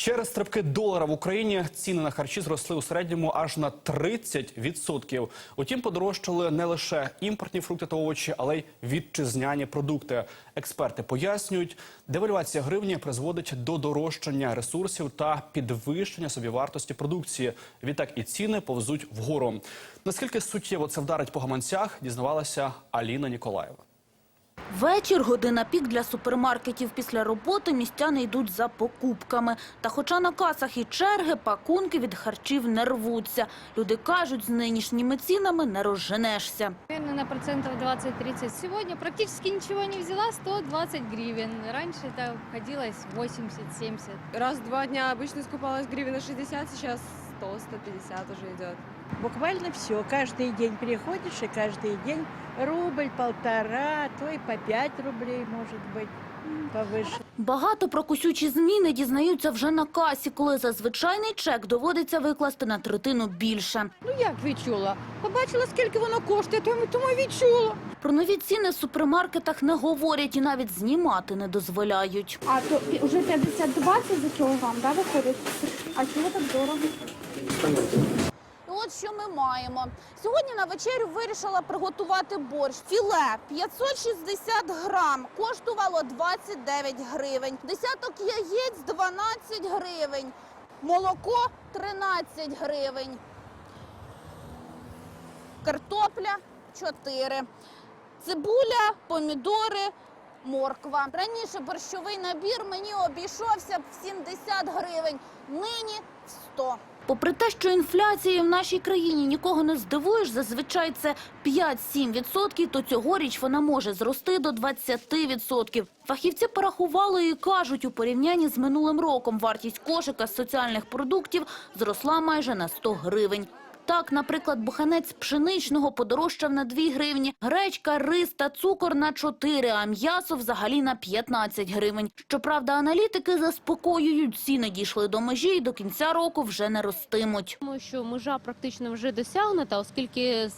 Через стрибки долара в Україні ціни на харчі зросли у середньому аж на 30%. Утім, подорожчали не лише імпортні фрукти та овочі, але й вітчизняні продукти. Експерти пояснюють, девальвація гривні призводить до дорожчання ресурсів та підвищення собівартості продукції. Відтак і ціни повзуть вгору. Наскільки суттєво це вдарить по гаманцях, дізнавалася Аліна Ніколаєва. Вечір – година пік для супермаркетів. Після роботи містяни йдуть за покупками. Та хоча на касах і черги, пакунки від харчів не рвуться. Люди кажуть, з нинішніми цінами не розженешся. Наверное, на процентов 20-30. Сегодня практически ничего не взяла, 120 гривен. Раньше это обходилось 80-70. Раз в два дня обычно скупалась гривен на 60, сейчас 100-150 уже идет. Буквально все. Каждый день приходишь, и каждый день рубль, полтора, то и по пять рублей, может быть, повыше. Багато про кусючі зміни дізнаються вже на касі, коли за звичайний чек доводиться викласти на третину більше. Ну як відчула? Побачила, скільки воно коштує, тому, тому й відчула. Про нові ціни в супермаркетах не говорять і навіть знімати не дозволяють. А то пі- уже 50-20 за кілограм, да, виходить? А чого так дорого? От що ми маємо. Сьогодні на вечерю вирішила приготувати борщ. Філе 560 грам, коштувало 29 гривень. Десяток яєць 12 гривень. Молоко 13 гривень. Картопля 4. Цибуля, помідори, морква. Раніше борщовий набір мені обійшовся в 70 гривень, нині в 100. Попри те, що інфляція в нашій країні нікого не здивуєш, зазвичай це 5-7%, то цьогоріч вона може зрости до 20%. Фахівці порахували і кажуть, у порівнянні з минулим роком вартість кошика з соціальних продуктів зросла майже на 100 гривень. Так, наприклад, буханець пшеничного подорожчав на 2 гривні, гречка, рис та цукор на 4, а м'ясо взагалі на 15 гривень. Щоправда, аналітики заспокоюють, ціни дійшли до межі і до кінця року вже не ростимуть. Тому що межа практично вже досягнута, оскільки з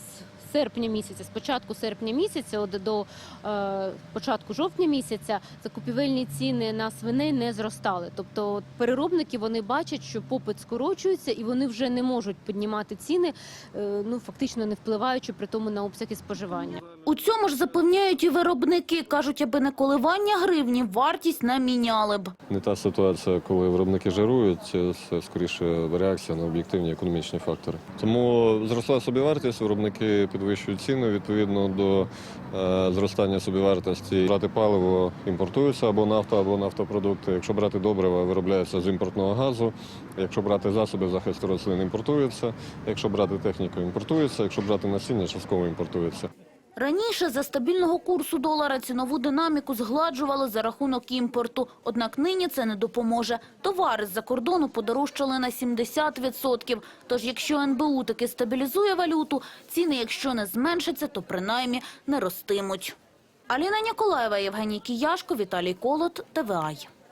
серпня місяця, з початку серпня місяця от до е, початку жовтня місяця закупівельні ціни на свиней не зростали. Тобто переробники вони бачать, що попит скорочується і вони вже не можуть піднімати ціни, е, ну фактично не впливаючи при тому на обсяги споживання. У цьому ж запевняють і виробники. Кажуть, аби не коливання гривні, вартість не міняли б. Не та ситуація, коли виробники жарують, це скоріше реакція на об'єктивні економічні фактори. Тому зросла собівартість, виробники підвищують ціни відповідно до е, зростання собівартості. Брати паливо імпортується або нафта, або нафтопродукти. Якщо брати добрива, виробляється з імпортного газу. Якщо брати засоби захисту рослин, імпортується. Якщо брати техніку, імпортується. Якщо брати насіння, частково імпортується. Раніше за стабільного курсу долара цінову динаміку згладжували за рахунок імпорту. Однак нині це не допоможе. Товари з-за кордону подорожчали на 70%. Тож якщо НБУ таки стабілізує валюту, ціни, якщо не зменшаться, то принаймні не ростимуть. Аліна Ніколаєва, Євгеній Кіяшко, Віталій Колот, ТВАЙ.